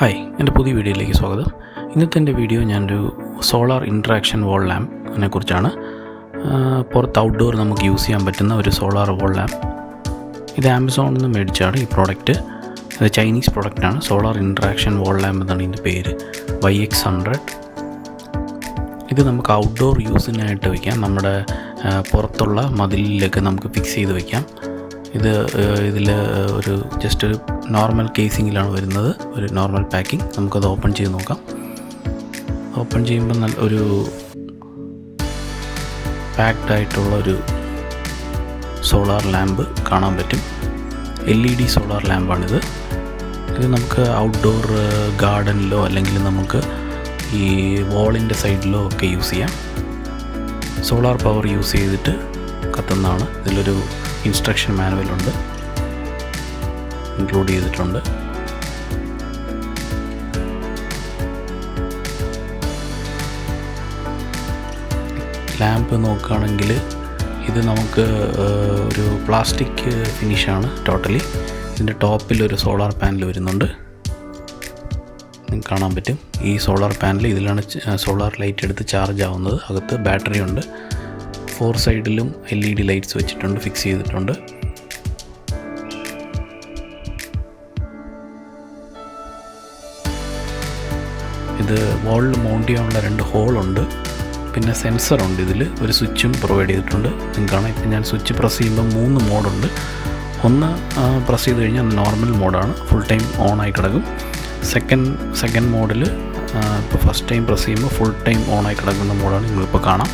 Hi എന്റെ പുതിയ വീഡിയോയിലേക്ക് സ്വാഗതം. ഇന്നത്തെ എന്റെ വീഡിയോ ഞാനൊരു സോളാർ ഇൻട്രാക്ഷൻ വോൾ ലാമ്പിനെ കുറിച്ചാണ് പുറത്ത് ഔട്ട്ഡോർ നമുക്ക് യൂസ് ചെയ്യാൻ പറ്റുന്ന ഒരു സോളാർ വോൾ ലാമ്പ്. ഇത് ആമസോണിൽ നിന്ന് മേടിച്ചാണ് ഈ പ്രോഡക്റ്റ് ഇത് ചൈനീസ് പ്രോഡക്റ്റാണ് സോളാർ ഇൻട്രാക്ഷൻ വോൾ ലാമ്പ് എന്നാണ് ഇതിന്റെ പേര്. വൈ എക്സ് ഹൺഡ്രഡ് ഇത് നമുക്ക് ഔട്ട്ഡോർ യൂസിനായിട്ട് വയ്ക്കാം. നമ്മുടെ പുറത്തുള്ള മതിലിലൊക്കെ നമുക്ക് ഫിക്സ് ചെയ്ത് വയ്ക്കാം. ഇത് ഇതിൽ ഒരു ജസ്റ്റ് ഒരു നോർമൽ കേസിങ്ങിലാണ് വരുന്നത്. ഒരു നോർമൽ പാക്കിംഗ് നമുക്കത് ഓപ്പൺ ചെയ്ത് നോക്കാം. ഓപ്പൺ ചെയ്യുമ്പോൾ നല്ല ഒരു പാക്ഡ് ആയിട്ടുള്ള ഒരു സോളാർ ലാമ്പ് കാണാൻ പറ്റും. എൽ ഇ ഡി സോളാർ ലാമ്പാണിത് ഇത് നമുക്ക് ഔട്ട്ഡോർ ഗാർഡനിലോ അല്ലെങ്കിൽ നമുക്ക് ഈ വാളിന്റെ സൈഡിലോ ഒക്കെ യൂസ് ചെയ്യാം. സോളാർ പവർ യൂസ് ചെയ്തിട്ട് കത്തുന്നതാണ്. ഇതിലൊരു ഇൻസ്ട്രക്ഷൻ മാനുവലുണ്ട്. ഇൻക്ലൂഡ് ചെയ്തിട്ടുണ്ട്. ലാമ്പ് നോക്കുകയാണെങ്കിൽ ഇത് നമുക്ക് ഒരു പ്ലാസ്റ്റിക് ഫിനിഷാണ് ടോട്ടലി ഇതിന്റെ ടോപ്പിൽ ഒരു സോളാർ പാനൽ വരുന്നുണ്ട്. കാണാൻ പറ്റും. ഈ സോളാർ പാനൽ ഇതിലാണ് സോളാർ ലൈറ്റ് എടുത്ത് ചാർജ് ആവുന്നത്. അകത്ത് ബാറ്ററി ഉണ്ട്. ഫോർ സൈഡിലും എൽ ഇ ഡി ലൈറ്റ്സ് വെച്ചിട്ടുണ്ട് ഫിക്സ് ചെയ്തിട്ടുണ്ട്. ഇത് വാളിൽ മൗണ്ട് ചെയ്യാനുള്ള രണ്ട് ഹോളുണ്ട് പിന്നെ സെൻസറുണ്ട് ഇതിൽ ഒരു സ്വിച്ചും പ്രൊവൈഡ് ചെയ്തിട്ടുണ്ട്. നിങ്ങൾക്കാണ് കാണാം ഇപ്പം ഞാൻ സ്വിച്ച് പ്രസ് ചെയ്യുമ്പോൾ മൂന്ന് മോഡുണ്ട് ഒന്ന് പ്രസ് ചെയ്ത് കഴിഞ്ഞാൽ നോർമൽ മോഡാണ് ഫുൾ ടൈം ഓൺ ആയി കിടക്കും. സെക്കൻഡ് സെക്കൻഡ് മോഡിൽ ഇപ്പോൾ ഫസ്റ്റ് ടൈം പ്രസ് ചെയ്യുമ്പോൾ ഫുൾ ടൈം ഓൺ ആയി കിടക്കുന്ന മോഡാണ് നിങ്ങളിപ്പോൾ കാണാം.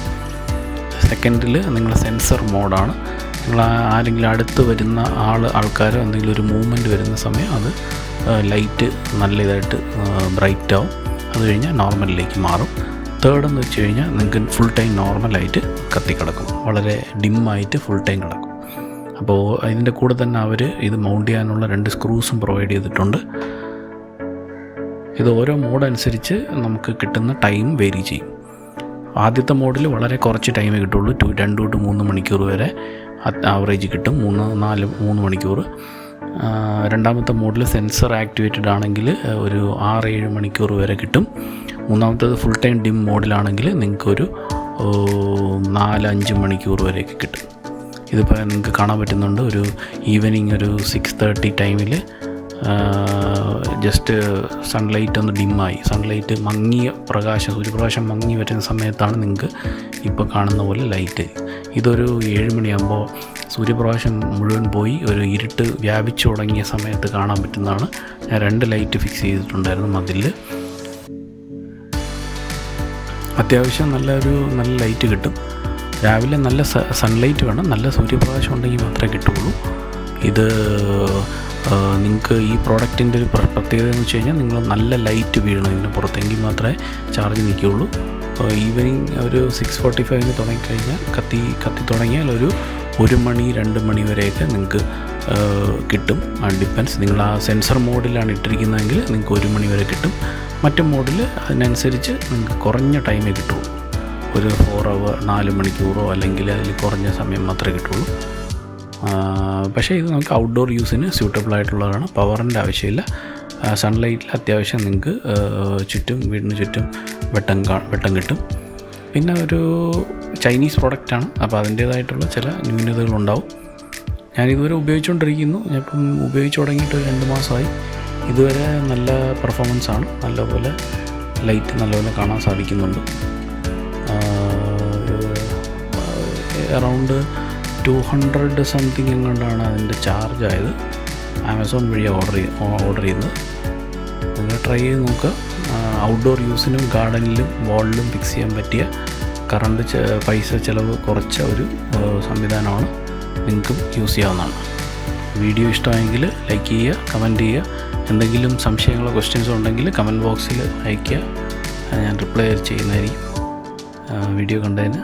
സെക്കൻഡിൽ നിങ്ങൾ സെൻസർ മോഡാണ്. നിങ്ങൾ ആരെങ്കിലും അടുത്ത് വരുന്ന ആൾ ആൾക്കാരോ എന്തെങ്കിലും ഒരു മൂവ്മെന്റ് വരുന്ന സമയം അത് ലൈറ്റ് നല്ല ഇതായിട്ട് ബ്രൈറ്റ് ആവും അത് കഴിഞ്ഞാൽ നോർമലിലേക്ക് മാറും. തേർഡ് എന്ന് വെച്ച് കഴിഞ്ഞാൽ നിങ്ങൾക്ക് ഫുൾ ടൈം നോർമലായിട്ട് കത്തിക്കിടക്കും. വളരെ ഡിമ്മായിട്ട് ഫുൾ ടൈം കിടക്കും. അപ്പോൾ അതിന്റെ കൂടെ തന്നെ അവർ ഇത് മൗണ്ട് ചെയ്യാനുള്ള രണ്ട് സ്ക്രൂസും പ്രൊവൈഡ് ചെയ്തിട്ടുണ്ട്. ഇത് ഓരോ മോഡ് അനുസരിച്ച് നമുക്ക് കിട്ടുന്ന ടൈം വേരി ചെയ്യും. ആദ്യത്തെ മോഡിൽ വളരെ കുറച്ച് ടൈമേ കിട്ടുള്ളൂ. ടു രണ്ട് തൊട്ട് മൂന്ന് മണിക്കൂർ വരെ ആവറേജ് കിട്ടും. മൂന്ന് നാല് മൂന്ന് മണിക്കൂർ. രണ്ടാമത്തെ മോഡിൽ സെൻസർ ആക്ടിവേറ്റഡ് ആണെങ്കിൽ ഒരു ആറ് ഏഴ് മണിക്കൂർ വരെ കിട്ടും. മൂന്നാമത്തേത് ഫുൾ ടൈം ഡിം മോഡിലാണെങ്കിൽ നിങ്ങൾക്കൊരു നാലഞ്ച് മണിക്കൂർ വരെയൊക്കെ കിട്ടും. ഇതിപ്പോൾ നിങ്ങൾക്ക് കാണാൻ പറ്റുന്നുണ്ട്. ഒരു ഈവനിങ് ഒരു സിക്സ് തേർട്ടി ടൈമിൽ ജസ്റ്റ് സൺലൈറ്റ് ഒന്ന് ഡിമ്മായി സൺലൈറ്റ് മങ്ങിയ പ്രകാശം സൂര്യപ്രകാശം മങ്ങി വരുന്ന സമയത്താണ് നിങ്ങൾക്ക് ഇപ്പോൾ കാണുന്ന പോലെ ലൈറ്റ് ഇതൊരു ഏഴ് മണിയാകുമ്പോൾ സൂര്യപ്രകാശം മുഴുവൻ പോയി ഒരു ഇരുട്ട് വ്യാപിച്ചു തുടങ്ങിയ സമയത്ത് കാണാൻ പറ്റുന്നതാണ്. ഞാൻ രണ്ട് ലൈറ്റ് ഫിക്സ് ചെയ്തിട്ടുണ്ടായിരുന്നു മതിൽ അത്യാവശ്യം നല്ലൊരു നല്ല ലൈറ്റ് കിട്ടും. രാവിലെ നല്ല സൺലൈറ്റ് വേണം. നല്ല സൂര്യപ്രകാശം ഉണ്ടെങ്കിൽ മാത്രമേ കിട്ടുള്ളൂ ഇത് നിങ്ങൾക്ക് ഈ പ്രോഡക്റ്റിന്റെ ഒരു പ്രത്യേകത എന്ന് വെച്ച് കഴിഞ്ഞാൽ നിങ്ങൾ നല്ല ലൈറ്റ് വീഴണം ഇതിന് പുറത്തെങ്കിൽ മാത്രമേ ചാർജ് നിൽക്കുകയുള്ളൂ. ഈവനിങ് ഒരു സിക്സ് ഫോർട്ടി ഫൈവിന് തുടങ്ങിക്കഴിഞ്ഞാൽ കത്തി കത്തി തുടങ്ങിയാൽ ഒരു ഒരു മണി രണ്ട് മണി വരെയൊക്കെ നിങ്ങൾക്ക് കിട്ടും. ഡിപ്പെൻസ് നിങ്ങൾ ആ സെൻസർ മോഡിലാണ് ഇട്ടിരിക്കുന്നതെങ്കിൽ നിങ്ങൾക്ക് ഒരു മണി വരെ കിട്ടും. മറ്റു മോഡിൽ അതിനനുസരിച്ച് നിങ്ങൾക്ക് കുറഞ്ഞ ടൈമേ കിട്ടുള്ളൂ. ഒരു ഫോർ അവർ നാല് മണിക്കൂറോ അല്ലെങ്കിൽ അതിൽ കുറഞ്ഞ സമയം മാത്രമേ കിട്ടുള്ളൂ. പക്ഷേ ഇത് നമുക്ക് ഔട്ട്ഡോർ യൂസിന് സ്യൂട്ടബിൾ ആയിട്ടുള്ളതാണ്. പവറിന്റെ ആവശ്യമില്ല. സൺലൈറ്റിൽ അത്യാവശ്യം നിങ്ങൾക്ക് ചുറ്റും വീടിന് ചുറ്റും വെട്ടം വെട്ടം കിട്ടും. പിന്നെ ഒരു ചൈനീസ് പ്രോഡക്റ്റാണ് അപ്പോൾ അതിന്റേതായിട്ടുള്ള ചില ന്യൂനതകളുണ്ടാവും. ഞാനിതുവരെ ഉപയോഗിച്ചുകൊണ്ടിരിക്കുന്നു. ഞാനിപ്പം ഉപയോഗിച്ച് തുടങ്ങിയിട്ട് ഒരു രണ്ട് മാസമായി. ഇതുവരെ നല്ല പെർഫോമൻസ് ആണ്. നല്ലപോലെ ലൈറ്റ് നല്ലപോലെ കാണാൻ സാധിക്കുന്നുണ്ട്. അറൗണ്ട് ടു ഹൺഡ്രഡ് സംതിങ് എങ്ങാണ്ടാണ് അതിന്റെ ചാർജ് ആയത് ആമസോൺ വഴി ഓർഡർ ഓർഡർ ചെയ്യുന്നത് നിങ്ങൾ ട്രൈ ചെയ്ത് നോക്കുക ഔട്ട്ഡോർ യൂസിനും ഗാർഡനിലും വാളിലും ഫിക്സ് ചെയ്യാൻ പറ്റിയ കറണ്ട് പൈസ ചിലവ് കുറച്ച ഒരു സംവിധാനമാണ് നിങ്ങൾക്കും യൂസ് ചെയ്യാവുന്നതാണ്. വീഡിയോ ഇഷ്ടമായെങ്കിൽ ലൈക്ക് ചെയ്യുക കമന്റ് ചെയ്യുക. എന്തെങ്കിലും സംശയങ്ങളോ ക്വസ്റ്റ്യൻസോ ഉണ്ടെങ്കിൽ കമന്റ് ബോക്സിൽ അയയ്ക്കുക. ഞാൻ റിപ്ലൈ ചെയ്യുന്നതായിരിക്കും. വീഡിയോ കണ്ടതിന്